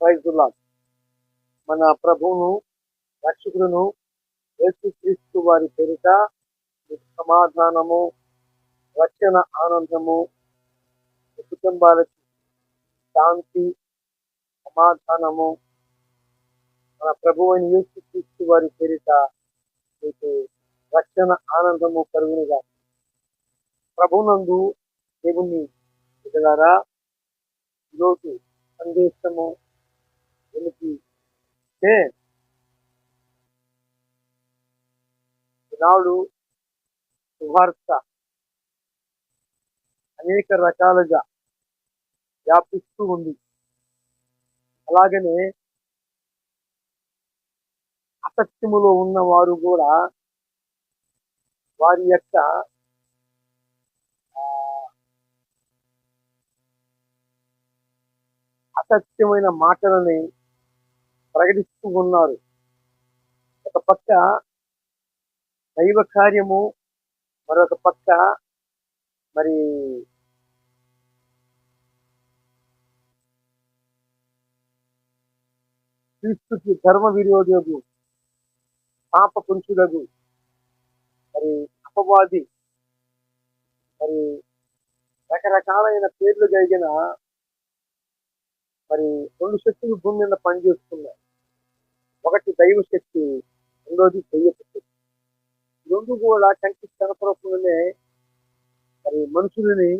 ప్రైజుల్లా మన ప్రభువును రక్షకుడును యేసుక్రీస్తు వారి పేరిట మీకు సమాధానము రక్షణ ఆనందము మీ కుటుంబాలకి శాంతి సమాధానము మన ప్రభు అయిన యేసుక్రీస్తు వారి పేరిట మీకు రక్షణ ఆనందము కలుగునుగా. ప్రభునందు దేవుని బిడ్డలారా ఈరోజు సందేశము వెలికి అంటే ఈనాడు అనేక రకాలుగా వ్యాపిస్తూ ఉంది. అలాగనే అసత్యములో ఉన్నవారు కూడా వారి యొక్క అసత్యమైన మాటలని ప్రకటిస్తూ ఉన్నారు ఒక పక్క దైవ కార్యము మరొక పక్క మరి క్రీస్తుకి ధర్మ విరోధులకు పాప పురుషులకు మరి అపవాది మరి రకరకాలైన పేర్లు కలిగిన మరి రెండు శక్తులు భూమి మీద పనిచేస్తున్నాయి. ఒకటి దైవ శక్తి రెండోది దయ్యపు శక్తి. రెండు కూడా కంటి కనపడకుండానే మరి మనుషులని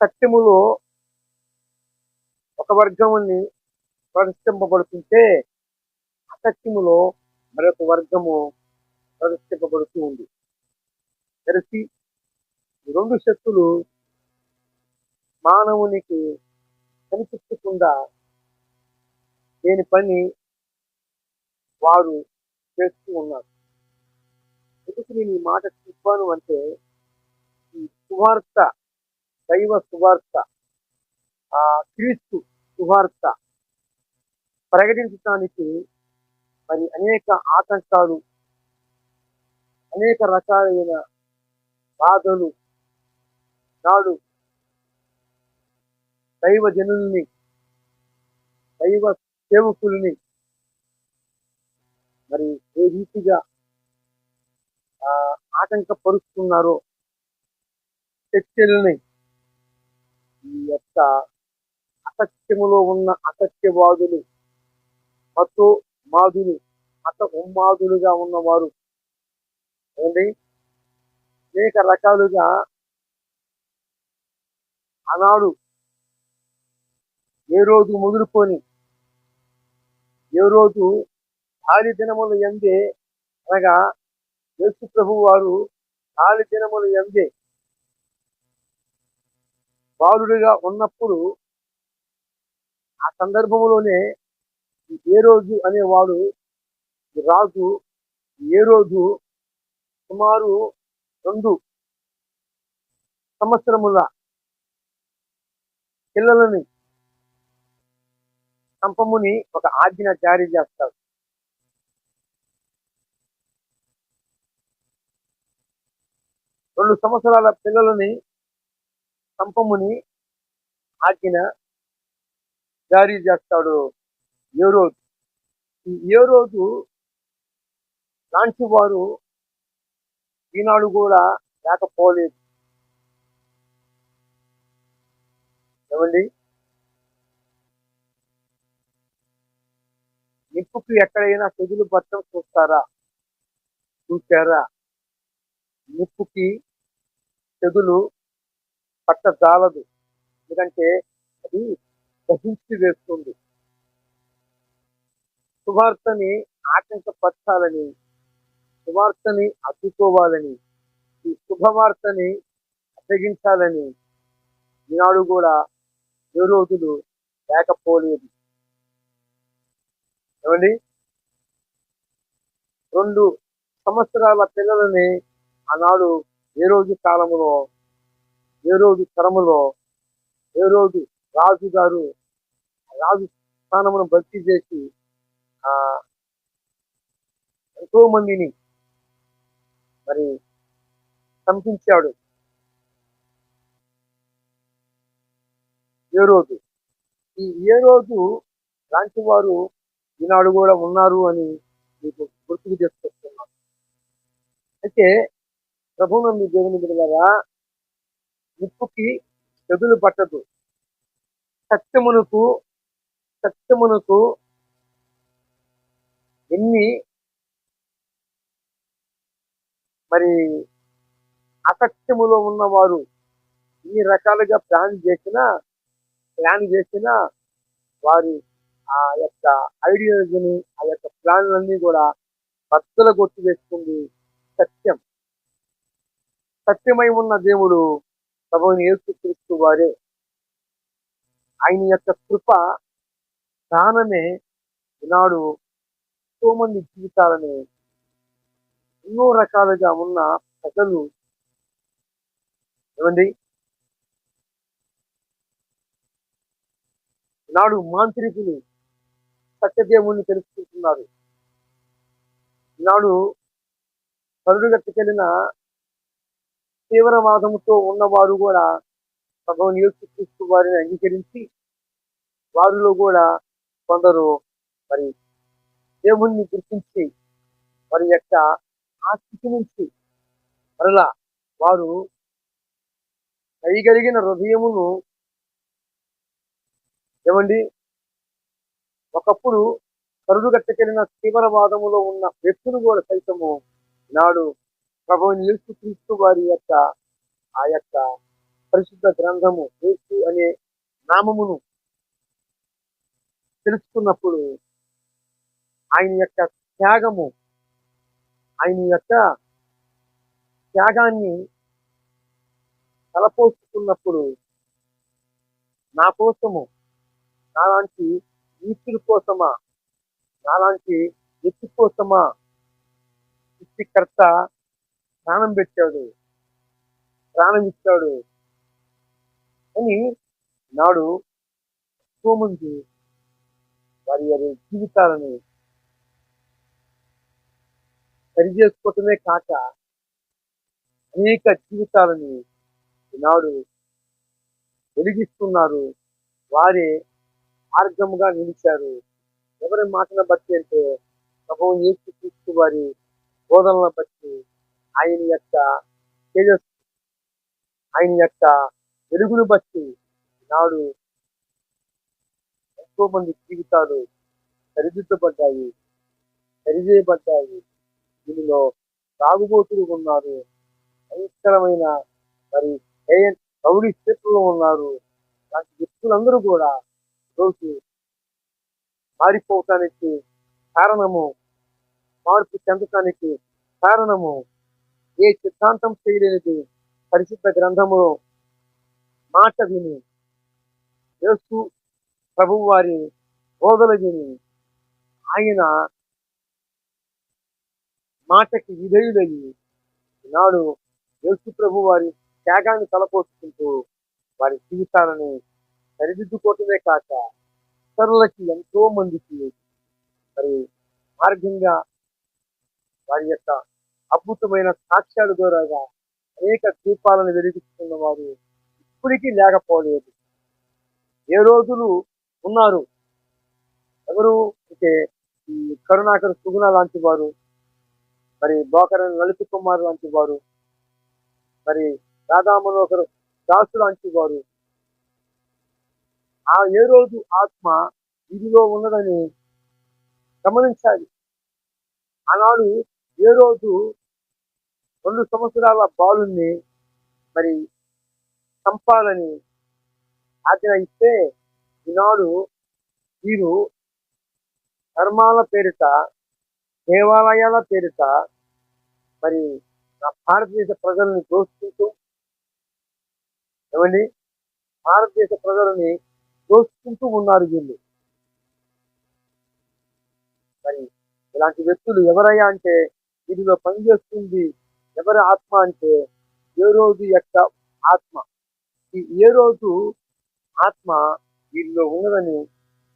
సత్యములో ఒక వర్గముని ప్రదర్శింపబడుతుంటే అసత్యములో మరొక వర్గము ప్రదర్శింపబడుతూ ఉంది. తెలిసి రెండు శక్తులు మానవునికి కనిపించకుండా దేని పని వారు చేస్తూ ఉన్నారు. ఎందుకు నేను ఈ మాట చెప్పాను అంటే ఈ సువార్త దైవ సువార్త ఆ క్రీస్తు సువార్త ప్రకటించడానికి మరి అనేక ఆటంకాలు అనేక రకాలైన బాధలు నాడు దైవ జనుల్ని దైవ సేవకుల్ని మరి ఏ రీతిగా ఆటంకపరుస్తున్నారో చర్చల్ని ఈ యొక్క అసత్యములో ఉన్న అసత్యవాదులు మతో మాదులు మత ఉమ్మాదులుగా ఉన్నవారు ఏమండి? అనేక రకాలుగా ఆనాడు ఏ రోజు ముదురుకొని ఏ రోజు ఖాళీ దినములు ఎందే అనగా యేసు ప్రభు వారు ఖాళీ దినములు ఎందే. బాలుడిగా ఉన్నప్పుడు ఆ సందర్భంలోనే ఏ రోజు అనేవాడు రాజు ఏ రోజు సుమారు రెండు సంవత్సరముల పిల్లలని చంపముని ఒక ఆజ్ఞ జారీ చేస్తాడు. రెండు సంవత్సరాల పిల్లలని చంపముని ఆజ్ఞ జారీ చేస్తాడు ఏ రోజు ఈ ఏ రోజు లాంటి వారు ఈనాడు కూడా లేకపోలేదు. ఏమండి? నిప్పుకు ఎక్కడైనా తెగులు పట్టడం చూస్తారా? చూసారా నిప్పుకి తెగులు పట్టజాలదు. ఎందుకంటే అది దహించి వేస్తుంది. సువార్తని ఆటంకపరచాలని సువార్తని అడ్డుకోవాలని ఈ శుభవార్తని అప్పగించాలని ఈనాడు కూడా ఏ రోజులు లేకపోలేదు. ఏమండి? రెండు సంవత్సరాల పిల్లలని ఆనాడు ఏ రోజు కాలములో ఏ రోజు తరములో ఏ రోజు రాజు గారు రాజు స్థానమును భర్తీ చేసి ఆ ఎంతో మందిని మరి చంపించాడు. ఏ రోజు? ఈ ఏ రోజు లాంటి వారు ఈనాడు కూడా ఉన్నారు అని మీకు గుర్తుకు చేసుకొస్తున్నాను అయితే ప్రభునందు దేవుని బిడ్డలారా ఉప్పుకి తెగులు పట్టదు. సత్యమునకు సత్యమునకు ఎన్ని మరి అసత్యములో ఉన్నవారు ఎన్ని రకాలుగా ప్లాన్ చేసినా ప్లాన్ చేసినా వారి ఆ యొక్క ఐడియాలజీని ఆ యొక్క ప్లాన్లన్నీ కూడా బద్దల కొట్టి వేస్తుంది సత్యం. సత్యమై ఉన్న దేవుడు ప్రభుని ఏసుక్రీస్తు వారే. ఆయన యొక్క కృప దానమే ఈనాడు ఎంతో మంది జీవితాలని ఎన్నో రకాలుగా ఉన్న ప్రజలు ఏమండి? ఈనాడు మాంత్రికులు సత్యదేవుణ్ణి తెలుసుకుంటున్నారు. నాడు కరుడుగట్టుకెళ్ళిన తీవ్రవాదముతో ఉన్నవారు కూడా ప్రభువుని యేసుక్రీస్తు వారిని అంగీకరించి వారిలో కూడా కొందరు మరి దేవుణ్ణి గుర్తించి వారి యొక్క ఆస్తికి నుంచి మరలా వారు కలిగిన హృదయమును ఏమండి? ఒకప్పుడు కరుడుగట్టకెళ్ళిన తీవ్రవాదములో ఉన్న వ్యక్తులు కూడా సైతము నాడు ప్రభు యేసుక్రీస్తు వారి యొక్క ఆ యొక్క పరిశుద్ధ గ్రంథము యేసు అనే నామమును తెలుసుకున్నప్పుడు ఆయన యొక్క త్యాగము ఆయన యొక్క త్యాగాన్ని తలపోసుకున్నప్పుడు నా కోసము నాలాంటి నీతుల కోసమా? నాలాంటి వ్యక్తి కోసమా? సృష్టికర్త ప్రాణం పెట్టాడు. ప్రాణం ఇచ్చాడు. అని నాడు ఎక్కువ మంది వారి వారి జీవితాలను సరిచేసుకోవటమే కాక అనేక జీవితాలని ఈనాడు వెలిగిస్తున్నారు. వారే మార్గముగా నిలిచారు. ఎవరి మాటను బట్టి అంటే ప్రభువు యేసు క్రీస్తు వారి బోధనలను బట్టి ఆయన యొక్క తేజస్సు ఆయన యొక్క వెలుగును బట్టి నాడు ఎంతో మంది జీవితాలు సరిదిద్దబడ్డాయి సరిచేయబడ్డాయి. దీనిలో సాగుబోతులు ఉన్నారు. భయంకరమైన మరి రౌడీ క్షేత్రంలో ఉన్నారు. లాంటి వ్యక్తులందరూ కూడా రోజు మారిపోవటానికి కారణము మార్పు చెందటానికి కారణము ఏ సిద్ధాంతం చేయలేనిది పరిశుద్ధ గ్రంథములో మాట విని యేసు ప్రభు వారి విని ఆయన మాటకి విధేయులయ్యి ఈనాడు యేసు ప్రభు వారి త్యాగాన్ని తలపోసుకుంటూ వారి జీవితాలని సరిదిద్దుకోవటమే కాక ఇతరులకి ఎంతో మందికి మరి మార్గంగా వారి యొక్క అద్భుతమైన సాక్ష్యాల ద్వారాగా అనేక దీపాలను వెలిగిస్తున్న వారు ఇప్పటికీ లేకపోలేదు. ఏ రోజులు ఉన్నారు? ఎవరు? అంటే ఈ కరుణాకర్ సుగుణ లాంటి వారు మరి బోకర లలిత కుమార్ లాంటి వారు మరి రాధా మనోహర్ దాసు లాంటి వారు ఆ ఏ రోజు ఆత్మ ఇదిలో ఉన్నదని గమనించాలి. ఆనాడు ఏ రోజు రెండు సంవత్సరాల బాలుని మరి చంపాలని ఆజ్ఞ ఇస్తే ఈనాడు వీరు ధర్మాల పేరిట దేవాలయాల పేరిట మరి నా భారతదేశ ప్రజల్ని దోచుకుంటూ ఏమండి? భారతదేశ ప్రజలని దోచుకుంటూ ఉన్నారు వీళ్ళు. మరి ఇలాంటి వ్యక్తులు ఎవరయ్యా అంటే వీటిలో పనిచేస్తుంది ఎవరి ఆత్మ అంటే ఏ రోజు యొక్క ఆత్మ? ఈ ఏ రోజు ఆత్మ వీరిలో ఉన్నదని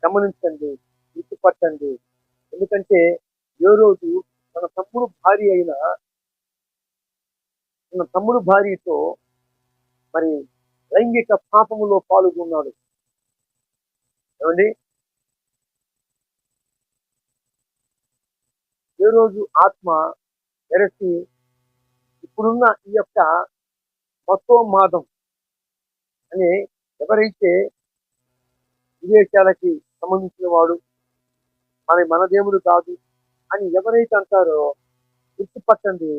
గమనించండి గుర్తుపట్టండి. ఎందుకంటే ఏ రోజు తన తమ్ముడు భార్య అయిన తన తమ్ముడు భార్యతో మరి లైంగిక పాపములో పాల్గొన్నాడు. ఏమండి? ఏ రోజు ఆత్మ ఎరసి ఇప్పుడున్న ఈ యొక్క మతోమాదం అని ఎవరైతే విదేశాలకి సంబంధించిన వాడు మన మన దేవుడు కాదు అని ఎవరైతే అంటారో గుర్తుపట్టండి.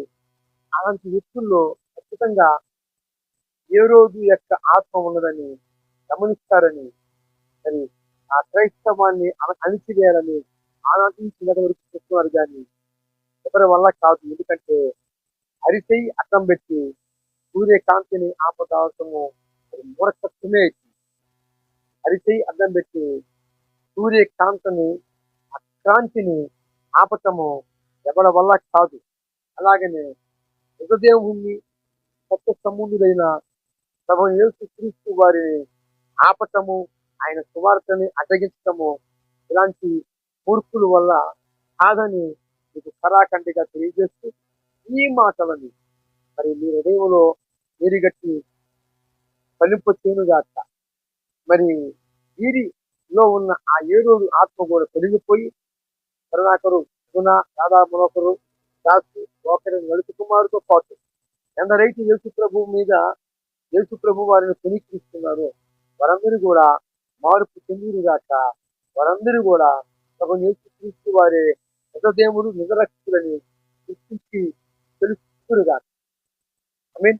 అలాంటి వ్యక్తుల్లో ఖచ్చితంగా ఏ రోజు యొక్క ఆత్మ ఉన్నదని గమనిస్తారని మరి ఆ క్రైస్తవాన్ని అణ- అణిచివేయాలని ఆనాటి వరకు చెప్తున్నారు కానీ ఎవరి వల్ల కాదు. ఎందుకంటే అరిసై అడ్డం పెట్టి సూర్యకాంతిని ఆపదావటము అది మూఢత్వమే అరిసై అడ్డం పెట్టి సూర్యకాంతిని అక్రాంతిని ఆపటము ఎవరి వల్ల కాదు. అలాగనే మృతదేవుణ్ణి సత్య సంబంధుడైన ప్రభు యేసు క్రీస్తు వారిని ఆపటము ఆయన సువార్తని అడ్డగించటము ఇలాంటి మూర్ఖుల వల్ల కాదని మీకు కరాఖండిగా తెలియజేస్తూ ఈ మాటలని మరి మీ హృదయంలో నీరుగట్టి ఫలింపు చేయనుగాక. మరి వీరిలో ఉన్న ఆ ఏడు ఆత్మ కూడా పెరిగిపోయి కరుణాకరు గుణ మనోకరు దాసు ఒకరి నలుపు కుమారుతో పాటు ఎందరైతే యేసు ప్రభు మీద యేసు ప్రభు వారిని పునీకరిస్తున్నారో వారందరూ కూడా మార్పు చెందిరుగాక వారందరూ కూడా ప్రభు యేసు క్రీస్తు వారే నిజదేవుడు నిజరక్షకులని గుర్తించి తెలుసుకురుగాక ఐ మీన్